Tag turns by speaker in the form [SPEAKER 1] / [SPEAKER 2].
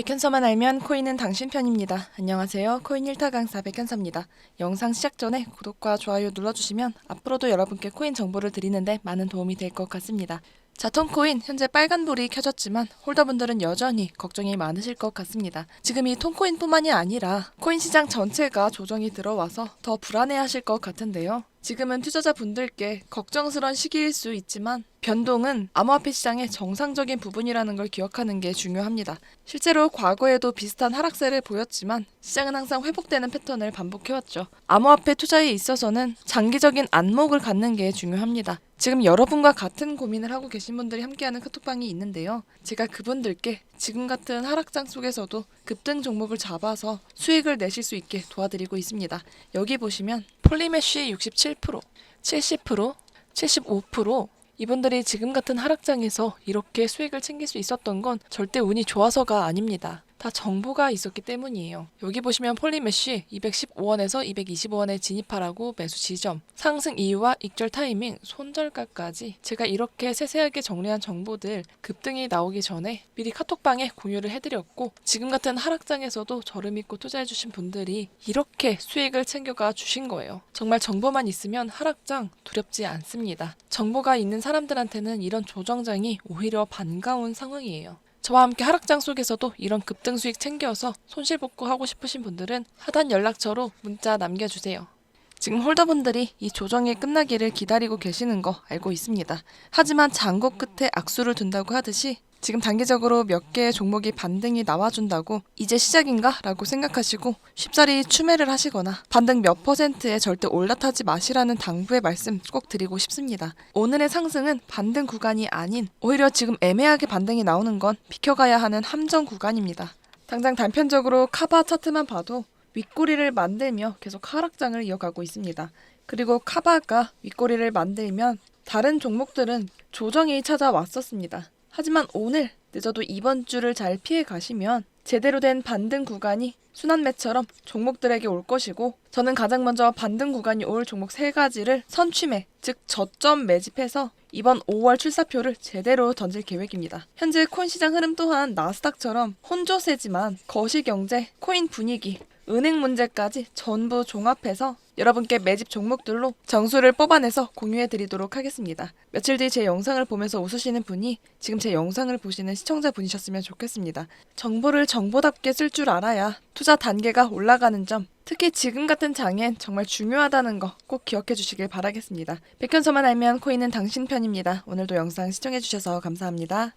[SPEAKER 1] 백현서만 알면 코인은 당신 편입니다. 안녕하세요. 코인 1타 강사 백현서입니다. 영상 시작 전에 구독과 좋아요 눌러주시면 앞으로도 여러분께 코인 정보를 드리는데 많은 도움이 될 것 같습니다. 자통코인 현재 빨간불이 켜졌지만 홀더분들은 여전히 걱정이 많으실 것 같습니다. 지금 이 통코인뿐만이 아니라 코인 시장 전체가 조정이 들어와서 더 불안해하실 것 같은데요. 지금은 투자자분들께 걱정스러운 시기일 수 있지만 변동은 암호화폐 시장의 정상적인 부분이라는 걸 기억하는 게 중요합니다. 실제로 과거에도 비슷한 하락세를 보였지만 시장은 항상 회복되는 패턴을 반복해왔죠. 암호화폐 투자에 있어서는 장기적인 안목을 갖는 게 중요합니다. 지금 여러분과 같은 고민을 하고 계신 분들이 함께하는 카톡방이 있는데요. 제가 그분들께 지금 같은 하락장 속에서도 급등 종목을 잡아서 수익을 내실 수 있게 도와드리고 있습니다. 여기 보시면 폴리메쉬 67%, 70%, 75% 이분들이 지금 같은 하락장에서 이렇게 수익을 챙길 수 있었던 건 절대 운이 좋아서가 아닙니다. 다 정보가 있었기 때문이에요. 여기 보시면 폴리메쉬 215원에서 225원에 진입하라고 매수 지점, 상승 이유와 익절 타이밍, 손절가까지 제가 이렇게 세세하게 정리한 정보들 급등이 나오기 전에 미리 카톡방에 공유를 해드렸고 지금 같은 하락장에서도 저를 믿고 투자해주신 분들이 이렇게 수익을 챙겨가 주신 거예요. 정말 정보만 있으면 하락장 두렵지 않습니다. 정보가 있는 사람들한테는 이런 조정장이 오히려 반가운 상황이에요. 저와 함께 하락장 속에서도 이런 급등 수익 챙겨서 손실 복구하고 싶으신 분들은 하단 연락처로 문자 남겨주세요. 지금 홀더분들이 이 조정이 끝나기를 기다리고 계시는 거 알고 있습니다. 하지만 장고 끝에 악수를 둔다고 하듯이 지금 단기적으로 몇 개의 종목이 반등이 나와준다고 이제 시작인가? 라고 생각하시고 쉽사리 추매를 하시거나 반등 몇 퍼센트에 절대 올라타지 마시라는 당부의 말씀 꼭 드리고 싶습니다. 오늘의 상승은 반등 구간이 아닌 오히려 지금 애매하게 반등이 나오는 건 비켜가야 하는 함정 구간입니다. 당장 단편적으로 카바 차트만 봐도 윗꼬리를 만들며 계속 하락장을 이어가고 있습니다. 그리고 카바가 윗꼬리를 만들면 다른 종목들은 조정이 찾아왔었습니다. 하지만 오늘 늦어도 이번 주를 잘 피해 가시면 제대로 된 반등 구간이 순환매처럼 종목들에게 올 것이고 저는 가장 먼저 반등 구간이 올 종목 세 가지를 선취매, 즉 저점 매집해서 이번 5월 출사표를 제대로 던질 계획입니다. 현재 코인 시장 흐름 또한 나스닥처럼 혼조세지만 거시경제, 코인 분위기, 은행 문제까지 전부 종합해서 여러분께 매집 종목들로 정수를 뽑아내서 공유해 드리도록 하겠습니다. 며칠 뒤 제 영상을 보면서 웃으시는 분이 지금 제 영상을 보시는 시청자 분이셨으면 좋겠습니다. 정보를 정보답게 쓸 줄 알아야 투자 단계가 올라가는 점, 특히 지금 같은 장엔 정말 중요하다는 거 꼭 기억해 주시길 바라겠습니다. 백현서만 알면 코인은 당신 편입니다. 오늘도 영상 시청해 주셔서 감사합니다.